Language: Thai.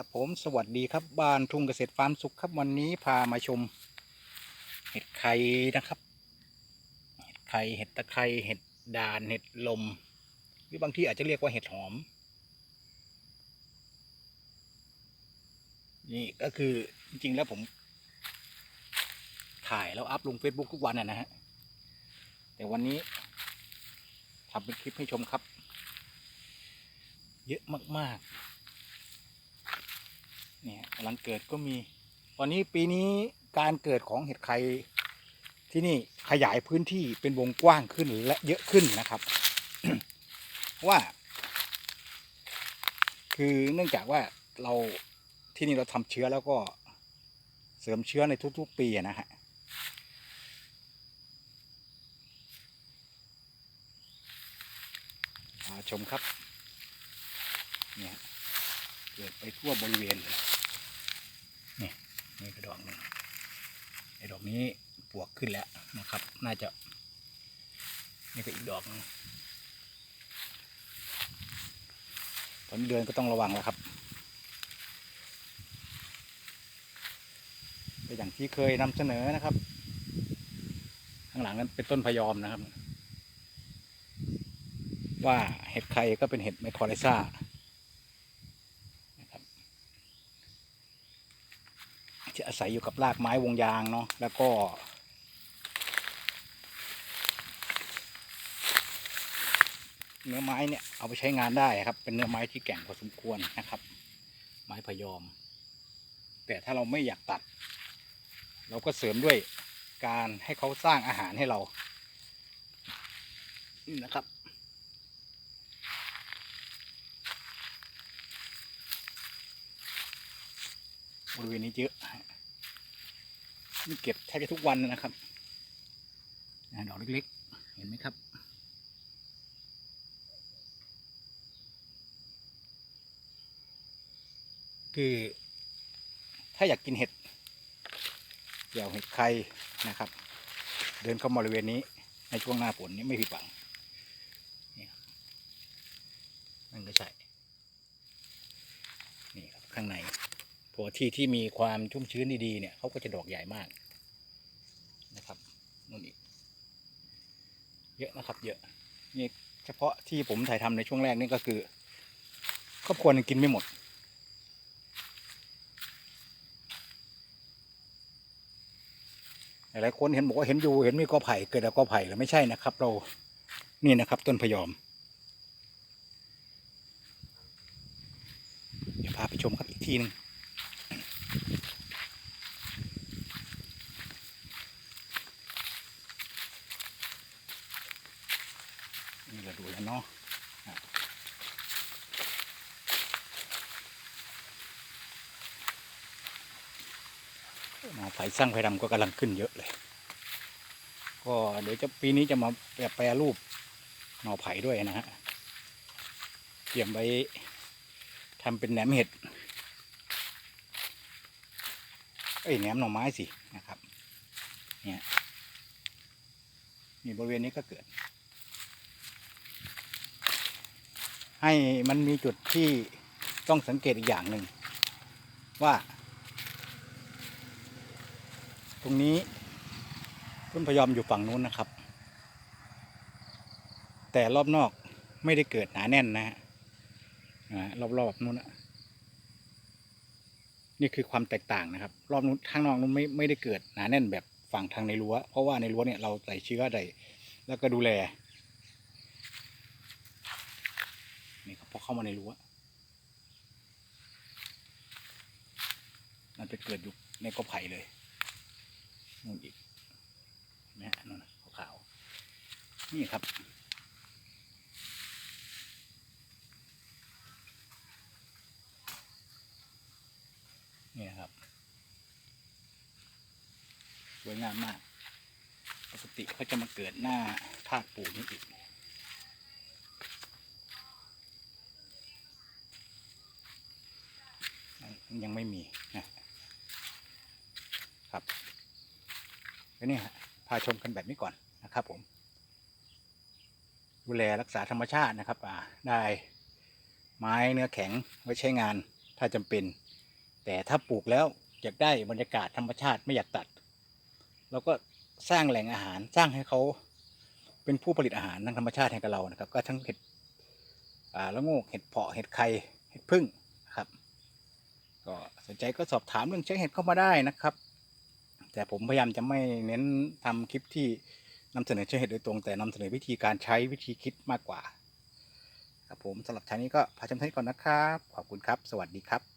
ครับผมสวัสดีครับบ้านทุ่งเกษตรฟาร์มสุขครับวันนี้พามาชม เห็ดไข่นะครับ เห็ดไข่เห็ดตะไคร้เห็ดด่านเห็ดลม หรือบางที่อาจจะเรียกว่าเห็ดหอม นี่ก็คือจริงๆแล้วผมถ่ายแล้วอัพลง Facebook ทุกวันนะนะฮะแต่วันนี้ทำเป็นคลิปให้ชมครับ เยอะมากๆ เนี่ยกำลังเกิดก็มี ตอนนี้ปีนี้การเกิดของเห็ดไข่ที่นี่ขยายพื้นที่เป็นวงกว้างขึ้นและเยอะขึ้นนะครับ ว่า คือเนื่องจากว่าเราที่นี่เราทำเชื้อแล้วก็เสริมเชื้อในทุก ๆ ปีนะฮะชมครับ เนี่ยเกิดไปทั่วบริเวณเลย นี่นี่กระดอกหนึ่งไอ้ดอกนี้ปวกขึ้นแล้วนะครับ น่าจะ นี่ก็อีกดอกนึงตอนเดินก็ต้องระวังแล้วครับก็อย่างที่เคยนำเสนอนะครับ ข้างหลังนั้นเป็นต้นพยอมนะครับ ว่าเห็ดไข่ก็เป็นเห็ดไมโครไลซ่านะครับ จะอาศัยอยู่กับรากไม้วงยางเนาะแล้วก็เนื้อไม้เนี่ยเอาไปใช้งานได้ครับ เป็นเนื้อไม้ที่แก่งพอสมควรนะครับ ไม้พยอม แต่ถ้าเราไม่อยากตัด เราก็เสริมด้วยการให้เขาสร้างอาหารให้เรานี่นะครับ บริเวณนี้เยอะนี่เก็บแทบจะทุกวันนะครับดอกเล็กๆ เห็นไหมครับ คือ ถ้าอยากกินเห็ดเกี่ยวเห็ดไข่นะครับ เดินเข้ามาบริเวณนี้ในช่วงหน้าฝนนี้ไม่ผิดหวังนี่ครับนั่นก็ใช่ นี่ครับข้างใน พวที่ที่มีความชุ่มชื้นดีๆเนี่ยเขาก็จะดอกใหญ่มากนะครับนู่นอีกเยอะนะครับ เยอะนี่เฉพาะที่ผมถ่ายทำในช่วงแรกนี่ก็คือ ครอบครัวนึงกินไม่หมด หลายๆคนเห็นบอกว่าเห็นอยู่เห็นมีกอไผ่เกิดจากกอไผ่หรือไม่ใช่นะครับ เรานี่นะครับ ต้นพยอม เดี๋ยวพาไปชมครับอีกทีหนึ่ง นี่เราดูแล้วเนาะนอไผ่สร้างไผ่ดำก็กำลังขึ้นเยอะเลย ก็เดี๋ยวจะปีนี้จะมาแปรรูปหน่อไผ่ด้วยนะฮะเตรียมไว้ทำเป็นแหนมเห็ดเอ้ยแหนมหน่อไม้สินะครับ เนี่ยนี่บริเวณนี้ก็เกิด ให้มันมีจุดที่ต้องสังเกตอีกอย่างหนึ่งว่า ตรงนี้ต้นพยอมอยู่ฝั่งนู้นนะครับ แต่รอบนอกไม่ได้เกิดหนาแน่นนะฮะอ่ารอบๆนู้นนะนี่คือความแตกต่างนะครับ รอบนู้นข้างนอกนู้นไม่ไม่ได้เกิดหนาแน่นแบบฝั่งทางในรั้ว เพราะว่าในรั้วเนี่ยเราใส่เชื้อใส่แล้วก็ดูแล นี่ครับพอ เข้ามาในรั้วมันไปเกิดอยู่ในกอไผ่เลยนู่นอีกนะฮะนู่นะขาวๆนี่ครับ นี่ครับสวยงามมาก ปกติเขาจะมาเกิดหน้าภาคปูนี่อีก ยังไม่มีนะครับแล้วนี่พาชมกันแบบนี้ก่อนนะครับผมดูแลรักษาธรรมชาตินะครับอ่าได้ไม้เนื้อแข็งไว้ใช้งานถ้าจำเป็น แต่ถ้าปลูกแล้วอยากได้บรรยากาศธรรมชาติไม่อยากตัดเราก็สร้างแหล่งอาหารสร้างให้เขาเป็นผู้ผลิตอาหารทางธรรมชาติให้กับเรานะครับ ก็ทั้งเห็ดอ่าละโงกเห็ดเพาะเห็ดไข่เห็ดพึ่ง ก็สนใจก็สอบถามเรื่องเช็คเห็ดเข้ามาได้นะครับ แต่ผมพยายามจะไม่เน้นทำคลิปที่นำเสนอเช็คเห็ดโดยตรง แต่นำเสนอวิธีการใช้วิธีคิดมากกว่า ครับผมสำหรับชานนี้ก็พาชมท่านี้ก่อนนะครับ ขอบคุณครับ สวัสดีครับ